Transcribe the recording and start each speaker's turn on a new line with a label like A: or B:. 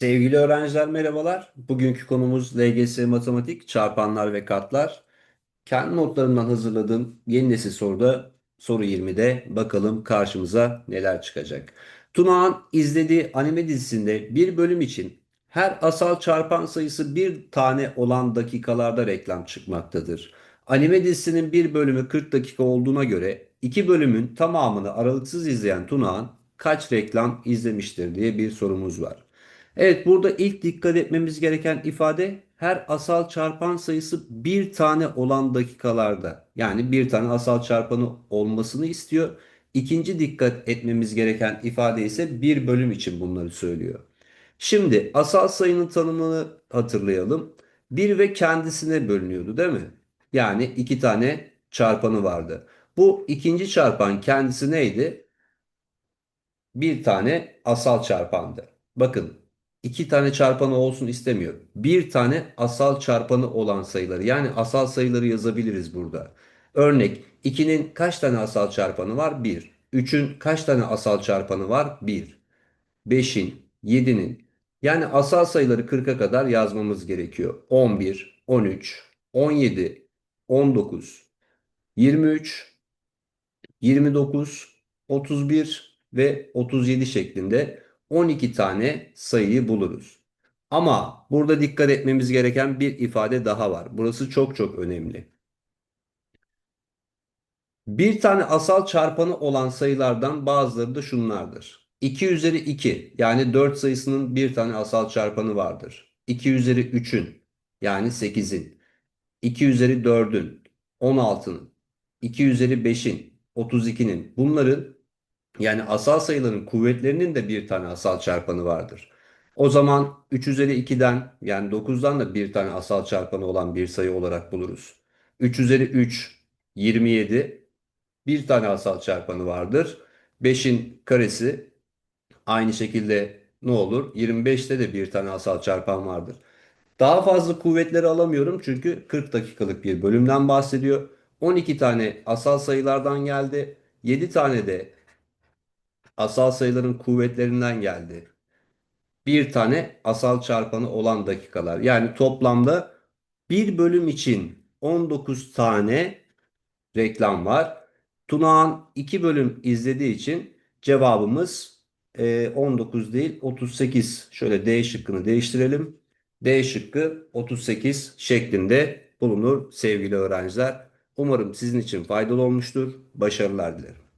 A: Sevgili öğrenciler merhabalar. Bugünkü konumuz LGS Matematik, çarpanlar ve katlar. Kendi notlarımdan hazırladığım yeni nesil soruda soru 20'de bakalım karşımıza neler çıkacak. Tunağan izlediği anime dizisinde bir bölüm için her asal çarpan sayısı bir tane olan dakikalarda reklam çıkmaktadır. Anime dizisinin bir bölümü 40 dakika olduğuna göre iki bölümün tamamını aralıksız izleyen Tunağan kaç reklam izlemiştir diye bir sorumuz var. Evet burada ilk dikkat etmemiz gereken ifade her asal çarpan sayısı bir tane olan dakikalarda. Yani bir tane asal çarpanı olmasını istiyor. İkinci dikkat etmemiz gereken ifade ise bir bölüm için bunları söylüyor. Şimdi asal sayının tanımını hatırlayalım. Bir ve kendisine bölünüyordu değil mi? Yani iki tane çarpanı vardı. Bu ikinci çarpan kendisi neydi? Bir tane asal çarpandı. Bakın iki tane çarpanı olsun istemiyor. Bir tane asal çarpanı olan sayıları yani asal sayıları yazabiliriz burada. Örnek 2'nin kaç tane asal çarpanı var? 1. 3'ün kaç tane asal çarpanı var? 1. 5'in, 7'nin yani asal sayıları 40'a kadar yazmamız gerekiyor. 11, 13, 17, 19, 23, 29, 31 ve 37 şeklinde 12 tane sayıyı buluruz. Ama burada dikkat etmemiz gereken bir ifade daha var. Burası çok çok önemli. Bir tane asal çarpanı olan sayılardan bazıları da şunlardır. 2 üzeri 2 yani 4 sayısının bir tane asal çarpanı vardır. 2 üzeri 3'ün yani 8'in. 2 üzeri 4'ün 16'nın. 2 üzeri 5'in 32'nin. Bunların yani asal sayıların kuvvetlerinin de bir tane asal çarpanı vardır. O zaman 3 üzeri 2'den yani 9'dan da bir tane asal çarpanı olan bir sayı olarak buluruz. 3 üzeri 3 27 bir tane asal çarpanı vardır. 5'in karesi aynı şekilde ne olur? 25'te de bir tane asal çarpan vardır. Daha fazla kuvvetleri alamıyorum çünkü 40 dakikalık bir bölümden bahsediyor. 12 tane asal sayılardan geldi. 7 tane de asal sayıların kuvvetlerinden geldi. Bir tane asal çarpanı olan dakikalar. Yani toplamda bir bölüm için 19 tane reklam var. Tunağan 2 bölüm izlediği için cevabımız e, 19 değil 38. Şöyle D şıkkını değiştirelim. D şıkkı 38 şeklinde bulunur sevgili öğrenciler. Umarım sizin için faydalı olmuştur. Başarılar dilerim.